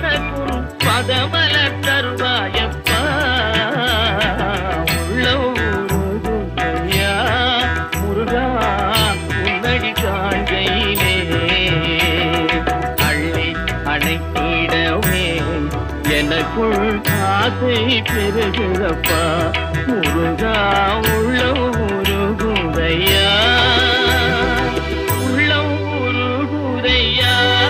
எனக்கும் பதமல தருவாயப்பா உள்ளூருயா முருகா உன்னடி காண்கையிலே அள்ளி அணைத்திடவே எனக்குள் ஆசை பெருகிறப்பா முருகா